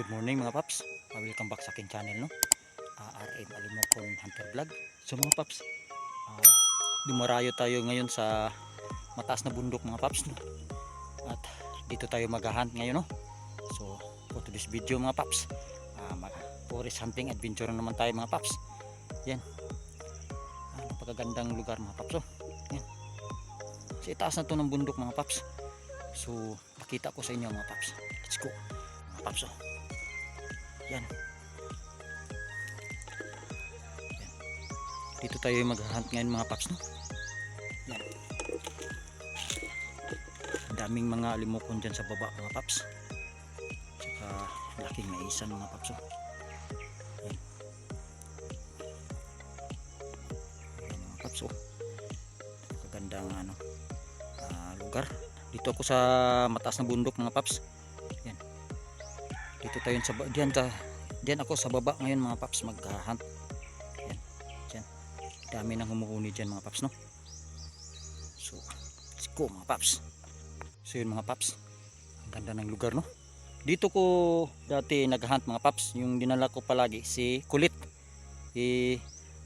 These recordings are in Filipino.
So good morning mga paps. Uh, welcome back sa akin channel no. Uh, RM Alimokon Hunter Vlog. So mga paps, uh, dumarayo tayo ngayon sa mataas na bundok mga paps no. At dito tayo maghahunt ngayon no. So for today's video mga paps, uh, mag forest hunting adventure na naman tayo mga paps. Yan. Uh, napakagandang lugar mga paps oh. Yan. Sa itaas na to ng bundok mga paps. So pakita ko sa inyo mga paps. Let's go. Mga paps oh. Yan. Yan. Dito tayo mag-hunt ngayon mga paps no. Yan. Daming mga alimokon dyan sa baba mga paps. Tsaka laking naisan mga paps oh. Yan. Yan mga paps oh. Kagandang ano ah, lugar. Dito ako sa mataas na bundok mga paps. Dito tayo sa diyan ta diyan ako sa baba ngayon mga paps mag-hunt. Yan. Diyan. Dami nang humuhuni diyan mga paps no. So, let's go mga paps. So yun mga paps. Ang ganda ng lugar no. Dito ko dati nag-hunt mga paps. Yung dinala ko palagi si Kulit. Eh,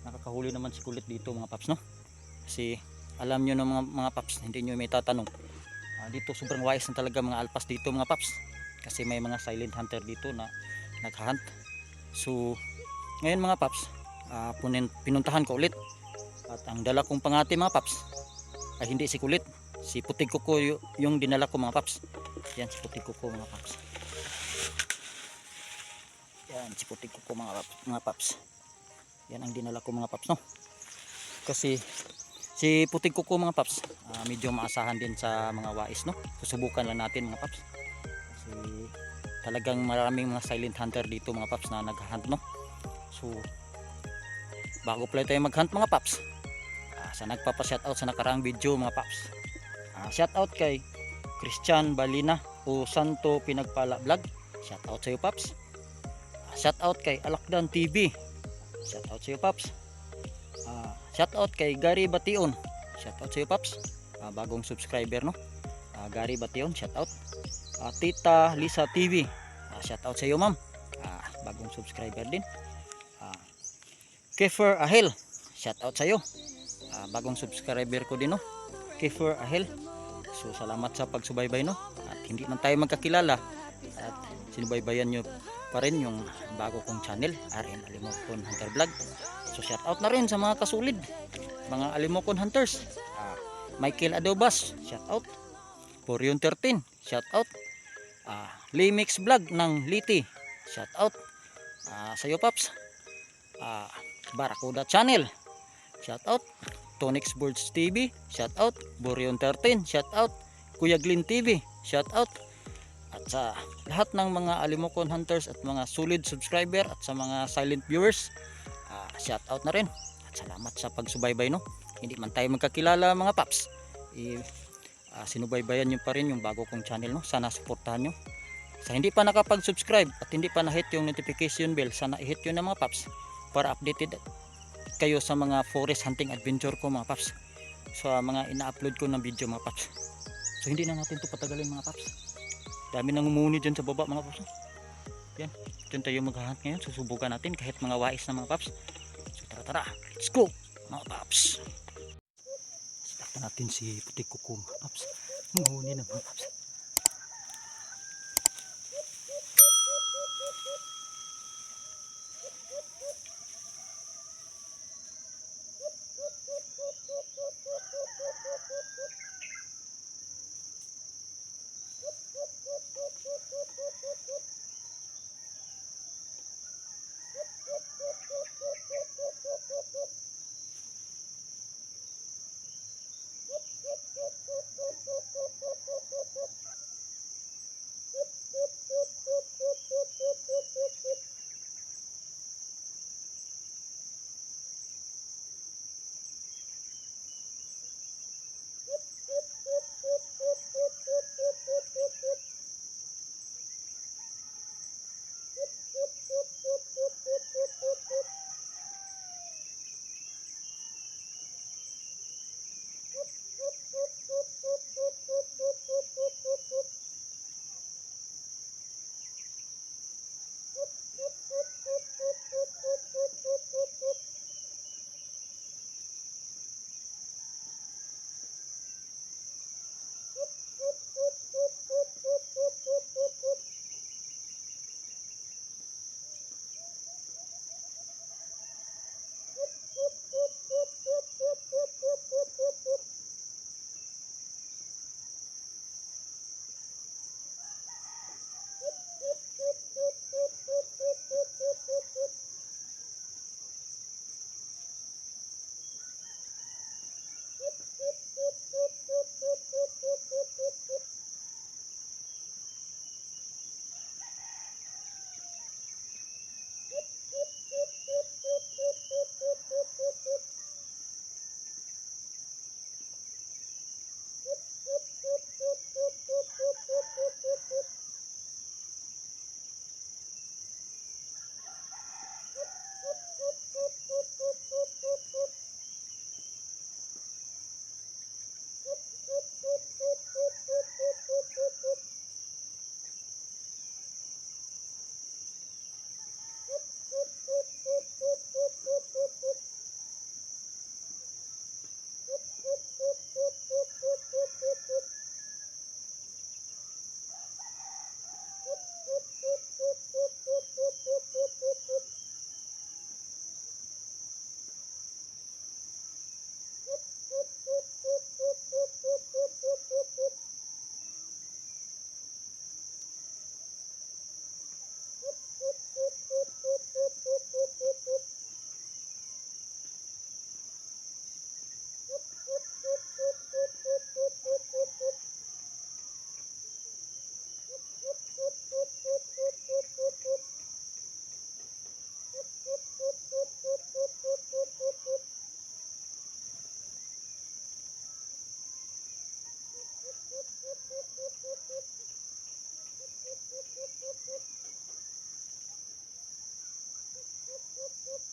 nakakahuli naman si Kulit dito mga paps no. Kasi alam nyo ng mga, mga paps, hindi nyo may tatanong. Ah, dito sobrang wise na talaga mga alpas dito mga paps. Kasi may mga silent hunter dito na naghunt. So, ngayon mga paps, ah, punin, pinuntahan ko ulit. At ang dala kong pangati mga paps, ay hindi si kulit. Si putig kuko yu- yung dinala ko mga paps. Yan si putig kuko mga paps. Yan si putig kuko mga mga paps. Yan ang dinala ko mga paps no. Kasi si putig kuko mga paps, ah, medyo maasahan din sa mga wais no. Susubukan lang natin mga paps. Talagang maraming mga silent hunter dito mga paps na naghahunt no. So bago pala tayo maghunt mga paps. ah, sa nagpapa-shoutout sa nakaraang video mga paps. Ah, shoutout kay Christian Balina o Santo Pinagpala Vlog. Shoutout sa iyo paps. Ah, shoutout kay Alakdan TV. Shoutout sa iyo paps. Ah, shoutout kay Gary Bation. Shoutout sa iyo paps. Ah, bagong subscriber no. Ah, Gary Bation, shoutout. Ah, Tita Lisa TV. Ah, shoutout sa iyo ma'am. Ah, bagong subscriber din. Ah, Kefer Ahel. Shoutout sa iyo. Ah, bagong subscriber ko din no. Kefer Ahel. So salamat sa pagsubaybay no. At hindi man tayo magkakilala at sinubaybayan nyo pa rin yung bago kong channel RN Alimokon Hunter Vlog. So shout out na rin sa mga kasulid, mga Alimokon Hunters. Ah, Michael Adobas, shout out. Porion 13, shout out. Ah, Limix Vlog ng Liti, shout out. Ah, sa iyo Paps. Ah, Barakuda Channel, shout out. Tonix Birds TV, shout out. Borion 13, shout out. Kuya Glyn TV, shout out. At sa lahat ng mga Alimokon Hunters at mga solid subscriber at sa mga silent viewers, ah, shout out na rin. At salamat sa pagsubaybay no. Hindi man tayo magkakilala mga paps. I, ah, sinubaybayan nyo pa rin yung bago kong channel no. Sana suportahan nyo. Sa hindi pa nakapag-subscribe at hindi pa na-hit yung notification bell, sana i-hit yun na mga paps para updated kayo sa mga forest hunting adventure ko mga paps. Sa mga ina-upload ko ng video mga paps. So hindi na natin to patagalin mga paps. Dami nang umuni dyan sa baba mga paps. Yan dyan tayo maghahunt ngayon. Susubukan natin kahit mga wais na mga paps. So tara tara. Let's go mga paps natin si putik kuko mga paps umuni na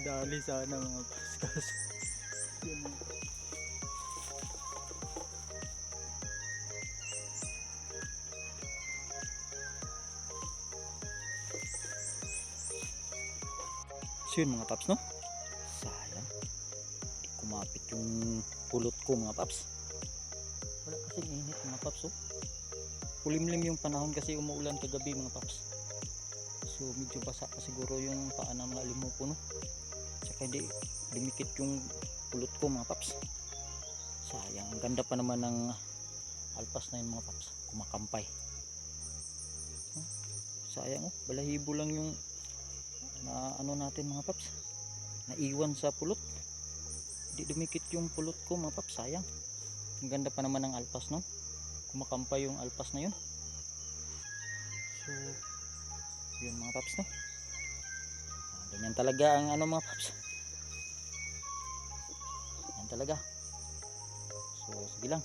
Nadali sana mga ang- So yun mga paps no? Sayang. Kumapit yung pulot ko mga paps. Wala kasing init mga paps oh. Kulimlim yung panahon kasi umuulan kagabi mga paps. So medyo basa pa siguro yung paa ng mga limuko no. Hindi dumikit yung pulot ko mga paps. Sayang. Ang ganda pa naman ng alpas na yun mga paps. Kumakampay. Sayang oh. Balahibo lang yung na ano natin mga paps. Naiwan sa pulot. Hindi dumikit yung pulot ko mga paps. Sayang. Ang ganda pa naman ng alpas no. Kumakampay yung alpas na yun. So, yun mga paps no. Ah, ganyan talaga ang ano mga paps. Talaga. So, sige lang.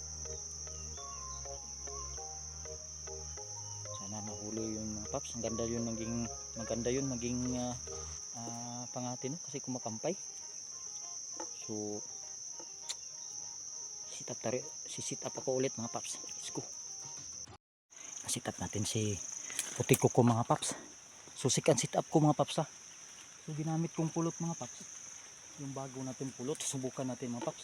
Sana nahuli yung mga paps. Ang ganda yun naging maganda yun maging ah, ah, pangati no kasi kumakampay. So, sit up tari, si sit up ako ulit mga paps. Let's go. Sit up natin si puti ko mga paps. So, sikan sit up ko mga paps ha. So, ginamit kong pulot mga paps. Yung bago natin pulot, subukan natin mga paps.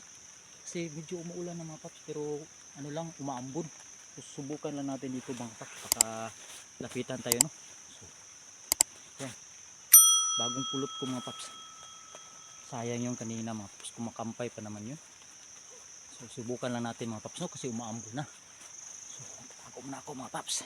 Kasi medyo umuulan na mga paps pero ano lang, umaambon. So, subukan lang natin dito mga paps. Baka lapitan tayo no. So, yan. Bagong pulot ko mga paps. Sayang yung kanina mga paps. Kumakampay pa naman yun. So, subukan lang natin mga paps no kasi umaambon na. So, ako muna ako mga paps.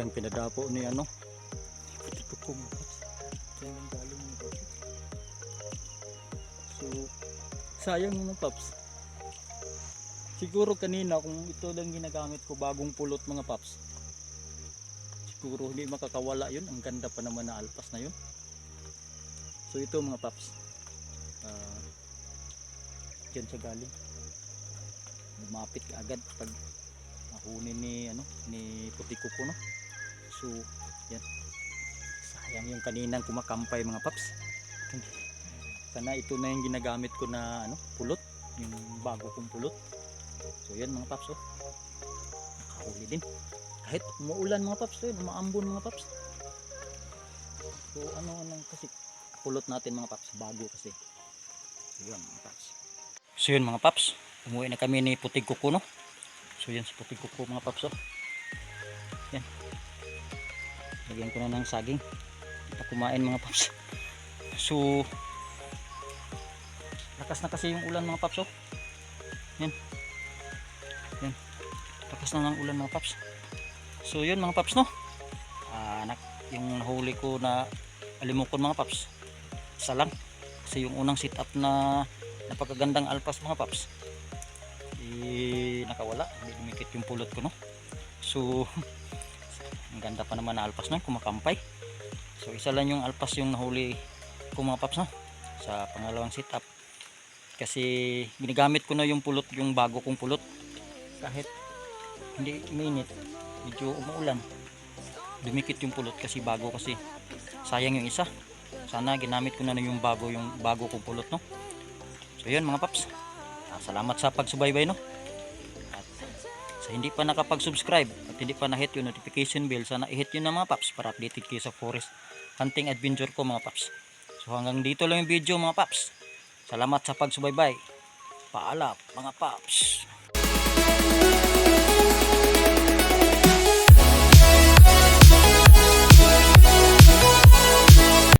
Lang pinadapo ni ano. Ko po. Diyan lang galing mga paps. So, sayang mga paps. Siguro kanina kung ito lang ginagamit ko bagong pulot mga paps. Siguro hindi makakawala yun. Ang ganda pa naman na alpas na yun. So ito mga paps. Ah, Diyan siya galing. Lumapit agad pag nahunin ni ano ni puti kuko no. So yan. Sayang yung kaninang kumakampay mga paps. Sana ito na yung ginagamit ko na ano pulot, yung bago kong pulot. So yan mga paps oh. Nakahuli din. Kahit umuulan mga paps, yun, umaambon mga paps. So ano anong kasi pulot natin mga paps, bago kasi. So yun mga paps. So yun mga paps, umuwi na kami ni Putig Kuko no. So yan si Putig Kuko mga paps oh. Yan. Lagyan ko na ng saging. Para kumain mga paps. So lakas na kasi yung ulan mga paps oh. Yan. Yan. Lakas na ng ulan mga paps. So yun mga paps no. Ah, nak yung nahuli ko na alimukon mga paps. Isa. Kasi yung unang sit up na napakagandang alpas mga paps. Eh, nakawala. Hindi dumikit yung pulot ko no. So ang ganda pa naman na alpas no. Kumakampay. So isa lang yung alpas yung nahuli ko mga paps no. Sa pangalawang sit up. Kasi ginagamit ko na yung pulot yung bago kong pulot. Kahit hindi minute medyo umuulan dumikit yung pulot kasi bago kasi sayang yung isa sana ginamit ko na na yung bago yung bago kong pulot no so yun mga paps Ah, salamat sa pagsubaybay no hindi pa nakapag subscribe at hindi pa na hit yung notification bell sana i-hit yun na mga paps para updated kayo sa forest hunting adventure ko mga paps. So hanggang dito lang yung video mga paps. Salamat sa pagsubaybay. Paalam mga paps